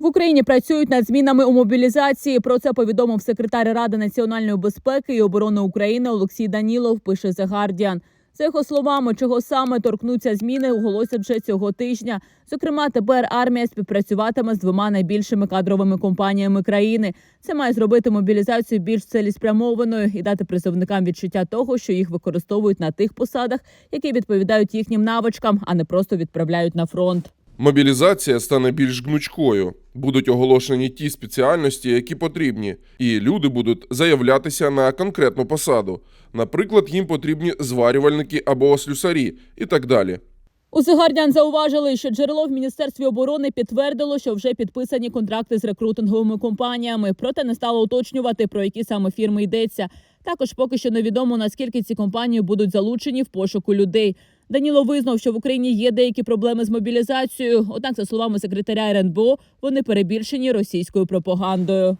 В Україні працюють над змінами у мобілізації. Про це повідомив секретар Ради національної безпеки і оборони України Олексій Данілов. Пише The Guardian. За його словами, чого саме торкнуться зміни, оголосять вже цього тижня. Зокрема, тепер армія співпрацюватиме з двома найбільшими кадровими компаніями країни. Це має зробити мобілізацію більш цілеспрямованою і дати призовникам відчуття того, що їх використовують на тих посадах, які відповідають їхнім навичкам, а не просто відправляють на фронт. Мобілізація стане більш гнучкою. Будуть оголошені ті спеціальності, які потрібні, і люди будуть заявлятися на конкретну посаду. Наприклад, їм потрібні зварювальники або слюсарі і так далі. У The зауважили, що джерело в міністерстві оборони підтвердило, що вже підписані контракти з рекрутинговими компаніями, проте не стало уточнювати про які саме фірми йдеться. Також поки що невідомо наскільки ці компанії будуть залучені в пошуку людей. Даніло визнав, що в Україні є деякі проблеми з мобілізацією. Однак, за словами секретаря РНБО, вони перебільшені російською пропагандою.